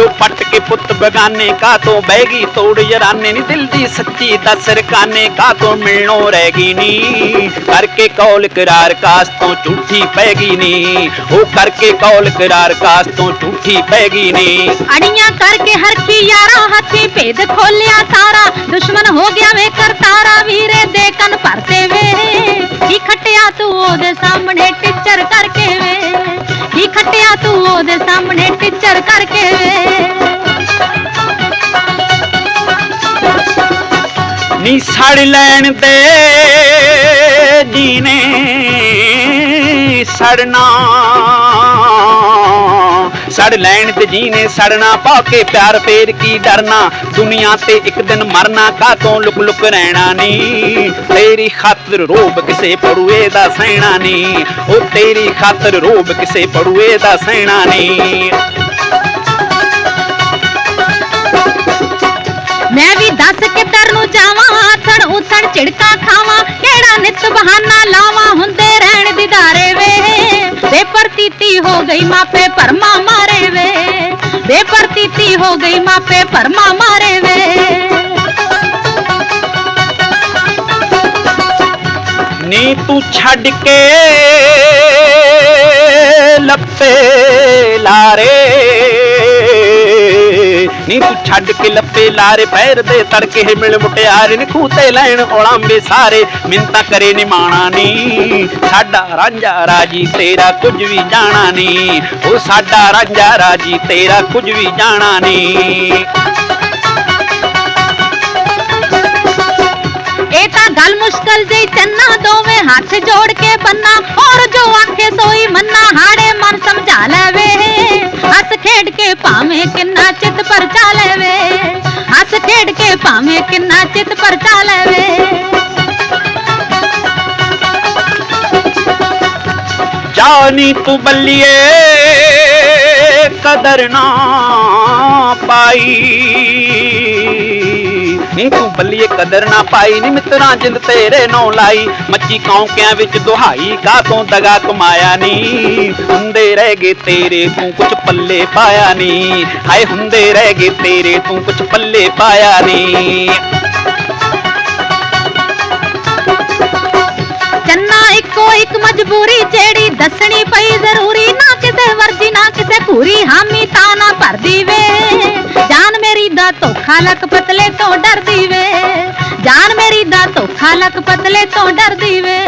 ਦਿਲੋਂ ਪੱਟ ਕੇ ਪੁੱਤ ਬਗਾਨੇ ਕਾ ਤੋਂ ਬਹਿਗੀ ਤੋੜ ਯਰਾਨੇ ਨੀ ਦਿਲ ਦੀ ਸੱਚੀ ਦੱਸ ਰਕਾਨੇ ਕਾ ਤੋਂ ਮਿਲਣੋਂ ਰਹਿ ਗਈ ਨੀ। ਕਰਕੇ ਕੌਲ ਕਰਾਰ ਕਾਸ ਤੋਂ ਝੂਠੀ ਪੈ ਗਈ ਨੀ। ਉਹ ਕਰਕੇ ਕੌਲ ਕਰਾਰ ਕਾਸ ਤੋਂ ਝੂਠੀ ਪੈ ਗਈ ਨੀ। ਅੜੀਆਂ ਕਰਕੇ ਹਰਖੀ ਯਾਰਾਂ ਹੱਥੀ ਭੇਦ ਖੋਲਿਆ ਸਾਰਾ। ਦੁਸ਼ਮਨ ਹੋ ਗਿਆ ਵੇ ਕਰਤਾਰਾ ਵੀਰੇ ਦੇ ਕੰਨ ਭਰਤੇ ਵੇ। ਕੀ ਖੱਟਿਆ ਤੂੰ ਉਹਦੇ ਸਾਹਮਣੇ ਟੀਚਰ ਕਰਕੇ ਕੀ ਤੂੰ ਉਹਦੇ ਸਾਹਮਣੇ ਟੀਚਰ ਕਰਕੇ ਨੀ ਸੜ ਲੈਣ ਦੇ ਜੀਨੇ ਸੜਨਾ ਸੜ ਲੈਣ ਤੇ ਜੀਨੇ ਸੜਨਾ, ਪਾ ਕੇ ਪਿਆਰ ਫੇਰ ਕੀ ਡਰਨਾ? ਦੁਨੀਆ ਤੇ ਇੱਕ ਦਿਨ ਮਰਨਾ ਕਾਤੋਂ ਲੁਕ ਲੁਕ ਰਹਿਣਾ ਨੀ? ਤੇਰੀ ਖਾਤਰ ਰੋਬ ਕਿਸੇ ਪੜੂਏ ਦਾ ਸਹਿਣਾ ਨੀ? ਉਹ ਤੇਰੀ ਖਾਤਰ ਰੋਬ ਕਿਸੇ ਪੜੂਏ ਦਾ ਸਹਿਣਾ ਨੀ? ਮੈਂ ਵੀ ਦੱਸ ਕਿੱਧਰ ਨੂੰ ਜਾਵਾਂ ਆਥਣ ਉਥਣ ਝਿੜਕਾਂ ਖਾਵਾਂ, ਕਿਹੜਾ ਨਿਤ ਬਹਾਨਾ ਲਾਵਾਂ, ਹੁੰਦੇ ਰਹਿਣ ਦਿਦਾਰੇ ਵੇ। ਬੇਪਰਤੀਤੀ ਹੋ ਗਈ ਮਾਪੇ ਭਰਮਾ ਬੇਪਰਤੀਤੀ ਹੋ ਗਈ ਮਾਪੇ ਭਰਮਾ ਮਾਰੇ ਵੇ ਨੀ ਤੂੰ ਛੱਡ ਕੇ ਲੱਪੇ ਲਾਰੇ ਨੀ ਤੂੰ ਛੱਡ ਕੇ ਲੱਪੇ ਲਾਰੇ, ਪੈਰ ਦੇ ਤੜਕੇ ਮਿਲ ਮੁਟਿਆਰੇ, ਨੀ ਖੂਤੇ ਲੈਣ ਔਲਾਂਬੇ ਸਾਰੇ ਮਿੰਤਾ ਕਰੇ ਨੀ ਮਾਣਾ ਨੀ। ਸਾਡਾ ਰਾਂਝਾ ਰਾਜੀ, ਤੇਰਾ ਕੁਝ ਵੀ ਜਾਣਾ ਨੀ। ਉਹ ਸਾਡਾ ਰਾਂਝਾ ਰਾਜੀ, ਤੇਰਾ ਕੁਝ ਵੀ ਜਾਣਾ ਨੀ। ਇਹ ਤਾਂ ਗੱਲ ਮੁਸ਼ਕਲ ਜਈ ਚੰਨਾ ਦੋਵੇਂ ਹੱਥ ਜੋੜ ਕੇ ਬੰਨਾ। ਔਰ ਜੋ ਆਖੇ, ਸੋਈ ਮੰਨਾ, ਹਾੜੇ ਮਨ ਸਮਝਾ ਲੈਵੇ ਹੱਸ ਖੇਡ ਕੇ ਭਾਵੇਂ ਕਿੰਨਾ ਚਿੱਤ ਪਰਚਾ ਲੈਵੇ। ਹੱਸ ਖੇਡ ਕੇ ਭਾਵੇਂ ਕਿੰਨਾ ਚਿੱਤ ਪਰਚਾ ਲੈਵੇ। ਜਾਨੀ ਤੂੰ ਬੱਲੀਏ, ਕਦਰ ਨਾ ਪਾਈ। ਨੀ ਤੂੰ ਬੱਲੀਏ, ਕਦਰ ਨਾ ਪਾਈ, ਨੀ ਮਿੱਤਰਾਂ ਜਿੰਦ ਤੇਰੇ ਨੌ ਲਾਈ। ਮੱਚੀ ਕੌਂਕਿਆਂ ਵਿੱਚ ਦੁਹਾਈ ਕਾਤੋਂ ਦਗਾ ਕਮਾਇਆ ਨੀ? ਹੁੰਦੇ ਰਹਿ ਗਏ ਤੇਰੇ ਤੂੰ ਕੁਛ ਪੱਲੇ ਪਾਇਆ ਨੀ ਹਾਏ ਹੁੰਦੇ ਰਹਿ ਗਏ ਤੇਰੇ ਤੂੰ ਕੁਛ ਪੱਲੇ ਪਾਇਆ ਨੀ ਚੰਨਾ ਇੱਕੋ ਇੱਕ ਮਜਬੂਰੀ ਜਿਹੜੀ ਦੱਸਣੀ ਪਈ ਜ਼ਰੂਰੀ। ਨਾ ਕਿਸੇ ਵਰਜੀ ਨਾ ਕਿਸੇ ਪੂਰੀ ਹਾਮੀ ਤਾਂ ਨਾ ਭਰਦੀ ਵੇ। ਜਾਨ ਮੇਰੀ ਦਾ ਧੋਖਾ ਲੱਕ ਪਤਲੇ ਤੋਂ ਡਰਦੀ ਵੇ। ਜਾਨ ਮੇਰੀ ਦਾ ਧੋਖਾ ਲੱਕ ਪਤਲੇ ਤੋਂ ਡਰਦੀ ਵੇ।